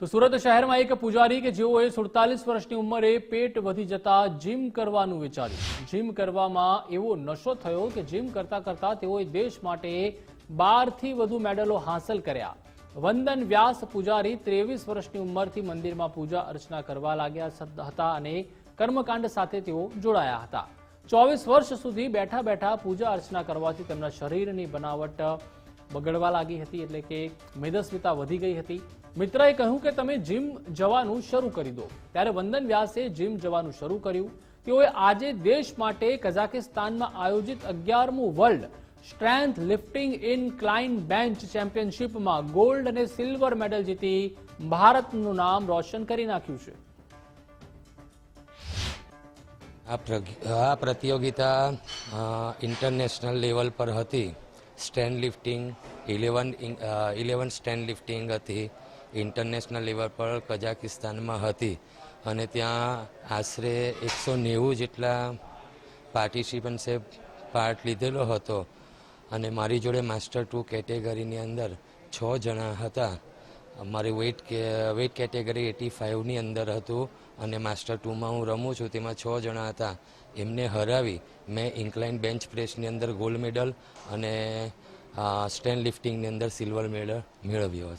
તો સુરત શહેરમાં એક પૂજારી કે જેઓએ સુડતાલીસ વર્ષની ઉંમરે પેટ વધી જતા જીમ કરવાનું વિચાર્યું. જીમ કરવામાં એવો નશો થયો કે જીમ કરતા કરતા તેઓએ દેશ માટે બારથી વધુ મેડલો હાંસલ કર્યા. વંદન વ્યાસ પૂજારી ત્રેવીસ વર્ષની ઉંમરથી મંદિરમાં પૂજા અર્ચના કરવા લાગ્યા હતા અને કર્મકાંડ સાથે તેઓ જોડાયા હતા. ચોવીસ વર્ષ સુધી બેઠા બેઠા પૂજા અર્ચના કરવાથી તેમના શરીરની બનાવટ બગડવા લાગી હતી એટલે કે મેદસ્વીતા વધી ગઈ હતી. મિત્રએ કહ્યું કે તમે જીમ જવાનું શરૂ કરી દો. ત્યારે વંદન વ્યાસે જીમ જવાનું શરૂ કર્યું. તેઓએ આજે દેશ માટે કઝાકિસ્તાનમાં આયોજિત અગિયારમું world strength lifting incline bench ચેમ્પિયનશિપમાં gold અને સિલ્વર મેડલ જીતી ભારતનું નામ રોશન કરી નાખ્યું છે. આ પ્રતિયોગિતા ઇન્ટરનેશનલ લેવલ પર હતી. Stand lifting, eleven eleven stand lifting હતી, ઇન્ટરનેશનલ લેવલ પર કઝાકિસ્તાનમાં હતી. અને ત્યાં આશરે એકસો નેવું જેટલા પાર્ટિસિપન્ટ્સે પાર્ટ લીધેલો હતો. અને મારી જોડે માસ્ટર ટુ કેટેગરીની અંદર છ જણા હતા. મારી વેઇટ કે વેઇટ કેટેગરી એટી ફાઇવની અંદર હતું અને માસ્ટર ટુમાં હું રમું છું. તેમાં છ જણા હતા. એમને હરાવી મેં ઇન્કલાઇન બેન્ચ પ્રેસની અંદર ગોલ્ડ મેડલ અને સ્ટેન્ડ લિફ્ટિંગની અંદર સિલ્વર મેડલ મેળવ્યો છે.